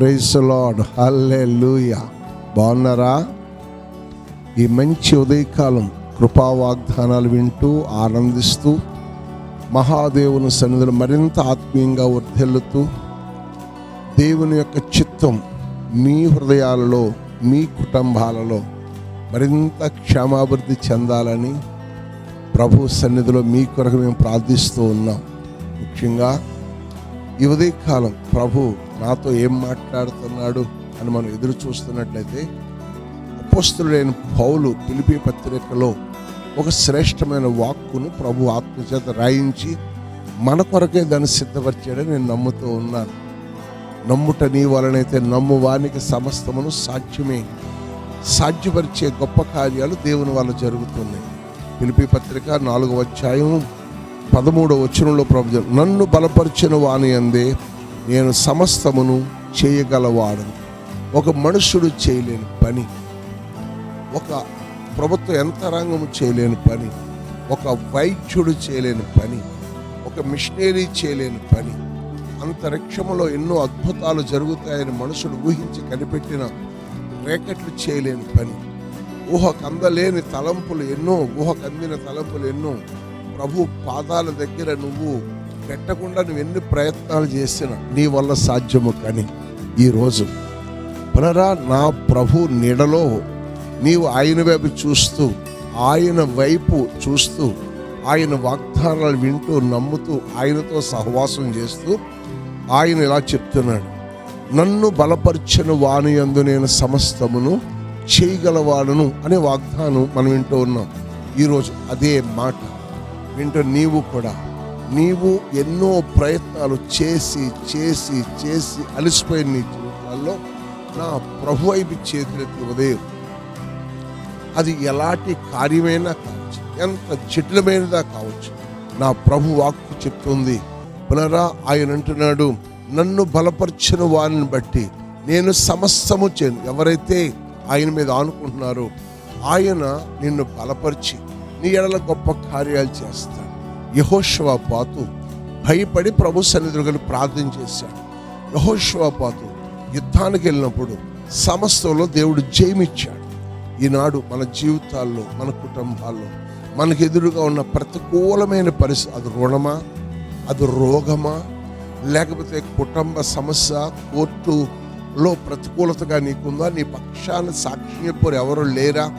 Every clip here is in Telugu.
ప్రైజ్ లాడ్ హల్లే లూయా బాగున్నారా? ఈ మంచి ఉదయకాలం కృపా వాగ్దానాలు వింటూ ఆనందిస్తూ మహాదేవుని సన్నిధులు మరింత ఆత్మీయంగా వర్ధిల్లుతూ దేవుని యొక్క చిత్తం మీ హృదయాలలో మీ కుటుంబాలలో మరింత క్షేమాభివృద్ధి చెందాలని ప్రభు సన్నిధిలో మీ కొరకు మేము ప్రార్థిస్తూ ఉన్నాం. ముఖ్యంగా ఈ ఉదయకాలం ప్రభు నాతో ఏం మాట్లాడుతున్నాడు అని మనం ఎదురు చూస్తున్నట్లయితే అపోస్తులైన పౌలు పిలిపి పత్రికలో ఒక శ్రేష్టమైన వాక్కును ప్రభు ఆత్మచేత రాయించి మన కొరకే దాన్ని సిద్ధపరిచాడని నేను నమ్ముతూ ఉన్నాను. నమ్ముట నీ వలనైతే నమ్ము వానికి సమస్తమును సాధ్యమే. సాధ్యపరిచే గొప్ప కార్యాలు దేవుని వల్ల జరుగుతున్నాయి. పిలిపి పత్రిక నాలుగవ అధ్యాయము పదమూడో వచనంలో ప్రభు నన్ను బలపరిచిన వాని అందే నేను సమస్తమును చేయగలవాడను. ఒక మనుషుడు చేయలేని పని ఒక ప్రభుత్వ యంత్రాంగము చేయలేని పని ఒక వైద్యుడు చేయలేని పని ఒక మిషనరీ చేయలేని పని అంతరిక్షములో ఎన్నో అద్భుతాలు జరుగుతాయని మనుషుడు ఊహించి కనిపెట్టిన రేకెట్లు చేయలేని పని ఊహకు అందలేని తలంపులు ఎన్నో ఊహకు అందిన తలంపులు ఎన్నో ప్రభు పాదాల దగ్గర నువ్వు పెట్టకుండా నువ్వు ఎన్ని ప్రయత్నాలు చేసినా నీ వల్ల సాధ్యము కానీ ఈరోజు పునరా నా ప్రభు నీడలో నీవు ఆయన వైపు చూస్తూ ఆయన వైపు చూస్తూ ఆయన వాగ్దానాలు వింటూ నమ్ముతూ ఆయనతో సహవాసం చేస్తూ ఆయన ఇలా చెప్తున్నాడు. నన్ను బలపరిచిన వాని యందు నేను సమస్తమును చేయగలవాడను అనే వాగ్దానం మనం వింటూ ఉన్నాం. ఈరోజు అదే మాట. వింటూ నీవు కూడా నీవు ఎన్నో ప్రయత్నాలు చేసి చేసి చేసి అలసిపోయిన నీ జీవితాల్లో నా ప్రభు వైపు చేతులెత్తి ఉదయం. అది ఎలాంటి కార్యమైనా కావచ్చు ఎంత జటిలమైనదా కావచ్చు నా ప్రభు వాక్కు చెప్తుంది. పునరా ఆయన అంటున్నాడు నన్ను బలపరిచిన వారిని బట్టి నేను సమస్తము చేయను. ఎవరైతే ఆయన మీద ఆనుకుంటున్నారో ఆయన నిన్ను బలపరిచి నీ ఎడల గొప్ప కార్యాలు చేస్తాడు. యహోశివ పాతు భయపడి ప్రభు సన్నిధులు ప్రార్థన చేశాడు. యహోశివ పాతు యుద్ధానికి వెళ్ళినప్పుడు సమస్తంలో దేవుడు జయమిచ్చాడు. ఈనాడు మన జీవితాల్లో మన కుటుంబాల్లో మనకు ఎదురుగా ఉన్న ప్రతికూలమైన పరిస్థితి అది రుణమా? అది రోగమా? లేకపోతే కుటుంబ సమస్య కోర్టులో ప్రతికూలతగా నీకుందా? నీ పక్షాన్ని సాక్షి చెప్పారు ఎవరు లేరా?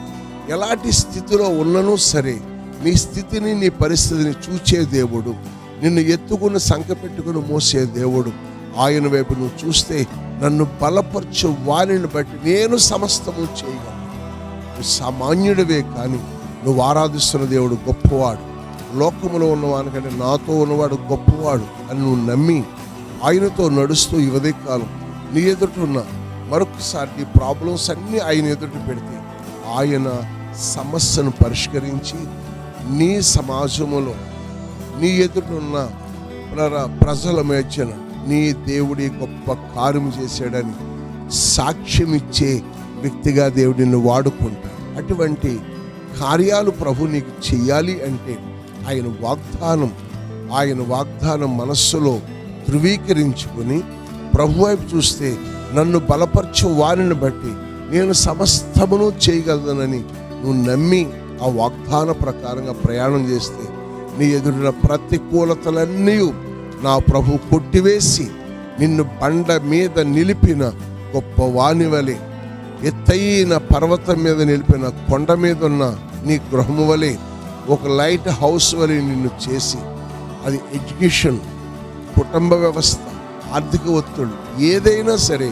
ఎలాంటి స్థితిలో ఉన్ననూ సరే నీ స్థితిని నీ పరిస్థితిని చూచే దేవుడు. నిన్ను ఎత్తుకుని సంక పెట్టుకుని మోసే దేవుడు. ఆయన వైపు నువ్వు చూస్తే నన్ను బలపరచు వారిని బట్టి నేను సమస్తము చేయగలను. నువ్వు సామాన్యుడివే కానీ నువ్వు ఆరాధిస్తున్న దేవుడు గొప్పవాడు. లోకములో ఉన్నవానికంటే నాతో ఉన్నవాడు గొప్పవాడు అని నువ్వు నమ్మి ఆయనతో నడుస్తూ ఈ ఉదయకాలం నీ ఎదుట మరొకసారి నీ ప్రాబ్లమ్స్ అన్నీ ఆయన ఎదుట పెడితే ఆయన సమస్యను పరిష్కరించి నీ సమాజములో నీ ఎదుటిన్న ప్రజల మధ్యన నీ దేవుడి గొప్ప కార్యం చేశాడని సాక్ష్యం ఇచ్చే వ్యక్తిగా దేవుడిని వాడుకుంటాడు. అటువంటి కార్యాలు ప్రభు నీకు చెయ్యాలి అంటే ఆయన వాగ్దానం ఆయన వాగ్దానం మనస్సులో ధృవీకరించుకుని ప్రభు వైపు చూస్తే నన్ను బలపరచు వారిని బట్టి నేను సమస్తమును చేయగలనని నువ్వు నమ్మి ఆ వాగ్దాన ప్రకారంగా ప్రయాణం చేస్తే నీ ఎదురున్న ప్రతికూలతలన్నీ నా ప్రభు కొట్టివేసి నిన్ను బండ మీద నిలిపిన గొప్ప వాణి వలె ఎత్తైన పర్వతం మీద నిలిపిన కొండ మీద ఉన్న నీ గృహము వలె ఒక లైట్ హౌస్ వలె నిన్ను చేసి అది ఎడ్యుకేషన్ కుటుంబ వ్యవస్థ ఆర్థిక ఒత్తిడి ఏదైనా సరే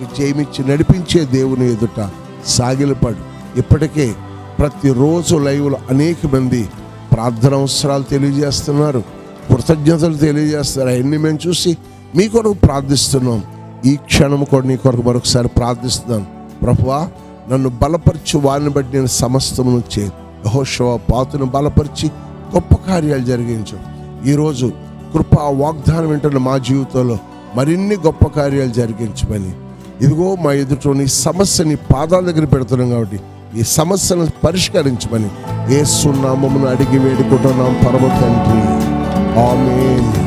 నీకు జయమిచ్చి నడిపించే దేవుని ఎదుట సాగిలపడు. ఇప్పటికే ప్రతిరోజు లైవ్లో అనేక మంది ప్రార్థన అవసరాలు తెలియజేస్తున్నారు కృతజ్ఞతలు తెలియజేస్తున్నారు. అవన్నీ మేము చూసి మీ కొరకు ప్రార్థిస్తున్నాం. ఈ క్షణం కూడా నీ కొరకు మరొకసారి ప్రార్థిస్తున్నాను ప్రభువా నన్ను బలపరచు వారిని బట్టి నేను సమస్తమును చే యహోశవ పాతును బలపరిచి గొప్ప కార్యాలు జరిగించు. ఈరోజు కృపా వాగ్దానం వింటున్న మా జీవితంలో మరిన్ని గొప్ప కార్యాలు జరిగించమని ఇదిగో మా ఎదుట నీ సమస్యని పాదాల దగ్గర పెడుతున్నాం కాబట్టి ఈ సమస్యను పరిష్కరించమని ఏ సున్నామమును అడిగి వేడుకుంటున్నాం పరమ తండ్రి. ఆమేన్.